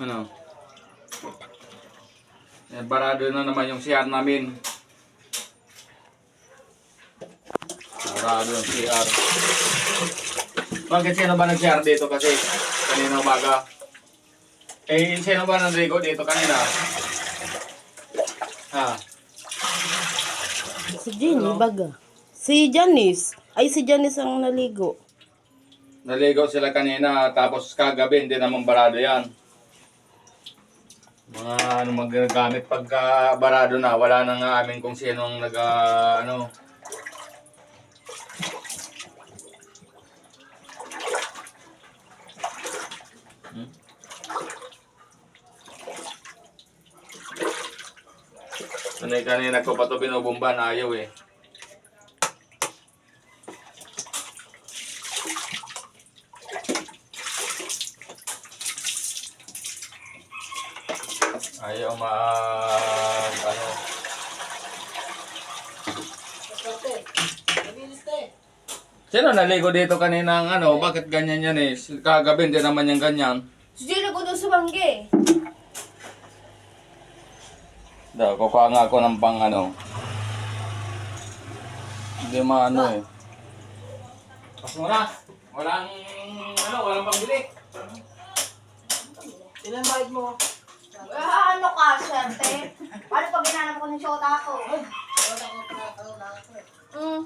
Ano? Yan, barado na naman yung CR namin. Barado yung CR. Bakit sino ba nag-CR dito kasi kanina umaga? Eh, sino ba nandrigo dito kanina? Ha? Si Jenny, baga. Si Janice. Ay, si Janice ang naligo. Naligaw sila kanina tapos kagabi hindi naman barado yan. Mga ano magagamit pagka barado na wala na nga amin kung sinong nag ah, ano Hmm? Sanay kanina ko pa ito binubumba na ayaw eh. Ayaw mag ano. Sino naligo dito kanina ng ano? Bakit ganyan yan eh? Kagabi hindi naman yung ganyan. Si Jay ko doon sa bangge. Da, kukuha nga ako ng pang ano. Hindi maano eh. Pas mo na. Walang ano, walang pambili. Ilan bayad mo? Ah, ano ka, swerte? Paano pag ginanap ko ng shota ko? Mm.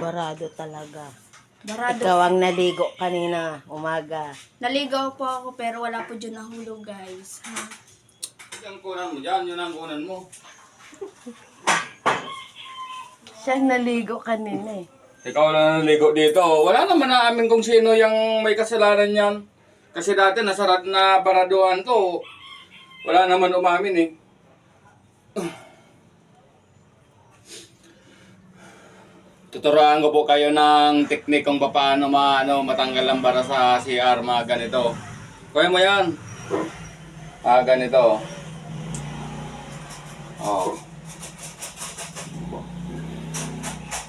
Barado talaga. Barado. Ikaw ang naligo kanina, umaga. Naligaw po ako pero wala po dyan nahulog guys. Ha? Yung kunan mo dyan, yun ang kunan mo. Siya ang naligo kanina eh. Ikaw lang naligo dito. Wala naman na amin kung sino yung may kasalanan yan. Kasi dati nasarad na baraduhan to. Wala naman umamin eh. Tuturuan ko po kayo ng teknik kung paano ma, ano, matanggal ang bara sa CR mga ganito. Kuya mo yan. Ah, ganito. Oh.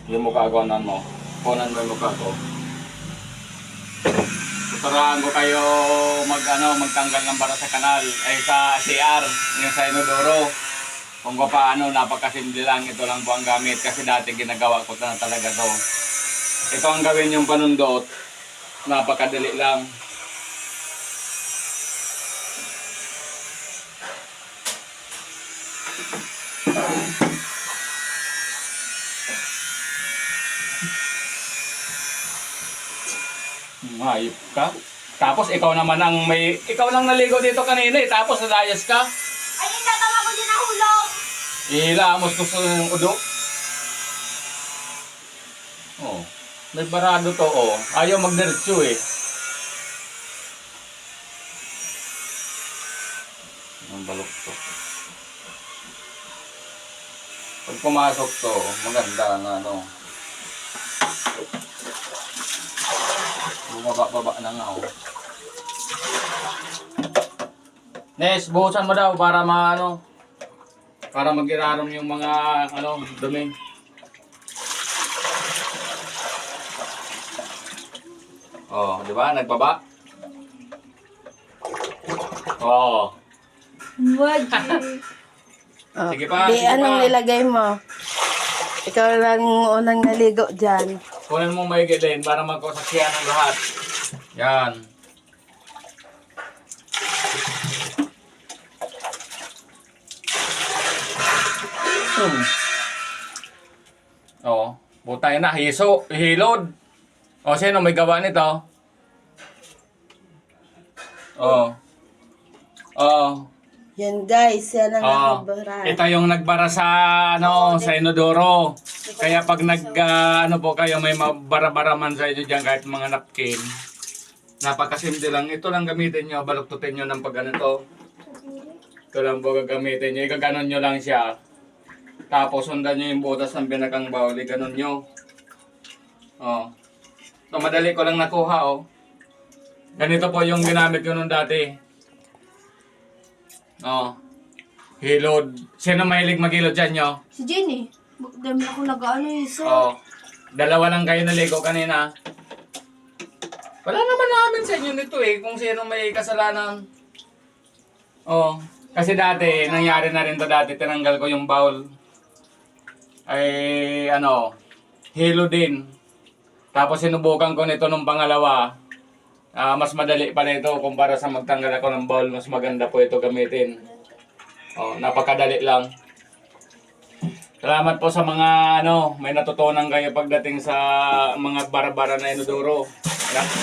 Yung mukha ko nan mo. Kunan mo yung mukha ko. Tuturuan ko kayo mag ano, magtanggal ng bara sa kanal ay sa CR, yung sa inodoro. Kung paano, napakasimple lang. Ito lang po ang gamit kasi dati ginagawa ko na talaga to. Ito ang gawin yung panundot. Napakadali lang. Hayop ka. Tapos ikaw naman ang may... Ikaw lang naligo dito kanina eh. Tapos nalayas ka. Ay, hindi tama ko dyan nahulog. Ihilamos ko sa udo. Oh. May barado to, oh. Ayaw magdiretso eh. Ang balok to. Pag pumasok to, maganda na ano. Bumaba-baba na nga, oh. Nes, buhusan mo daw para maano, para mag-irarom yung mga ano, dumi. Oh, di ba? Nagbaba? Oh. What? Oh, Sige pa, Di, sige anong pa. nilagay mo? Ikaw lang unang naligo dyan. Kunin mo may din para magkasaksiyan ng lahat. Yan. Hmm. Oo. Butay na. Hiso. Hilod. O, sino may gawa nito? Oo. Oo. Yan guys, yan ang Oo. nakabara. Ito yung nagbara sa ano sa inodoro. Kaya pag nag ah, ano po kayo may mabara-bara man sa inyo diyan kahit mga napkin. Napakasimple lang. Ito lang gamitin nyo. Baluktutin nyo ng pag ganito. Ito lang po gagamitin nyo. Igaganon nyo lang siya. Tapos sundan nyo yung butas ng binakang bawli. Ganon nyo. Oh. Ito madali ko lang nakuha oh. Ganito po yung ginamit ko nung dati. Oh. Hilod. Sino mahilig maghilod dyan nyo? Si Jenny. Dami ako nag-ano eh. So, Oh. Dalawa lang kayo naligo kanina. Wala naman namin sa inyo nito eh, kung sino may kasalanan. Oh. Kasi dati, nangyari na rin to dati, tinanggal ko yung bowl. Ay, ano, hilo din. Tapos sinubukan ko nito nung pangalawa. Ah, mas madali pa nito kumpara sa magtanggal ako ng bowl. Mas maganda po ito gamitin. Oh, napakadali lang. Salamat po sa mga ano, may natutunan kayo pagdating sa mga bara-bara na inodoro.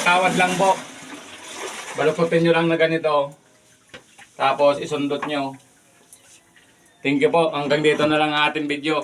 Tawad lang po. Balukutin nyo lang na ganito. Tapos isundot nyo. Thank you po. Hanggang dito na lang ang ating video.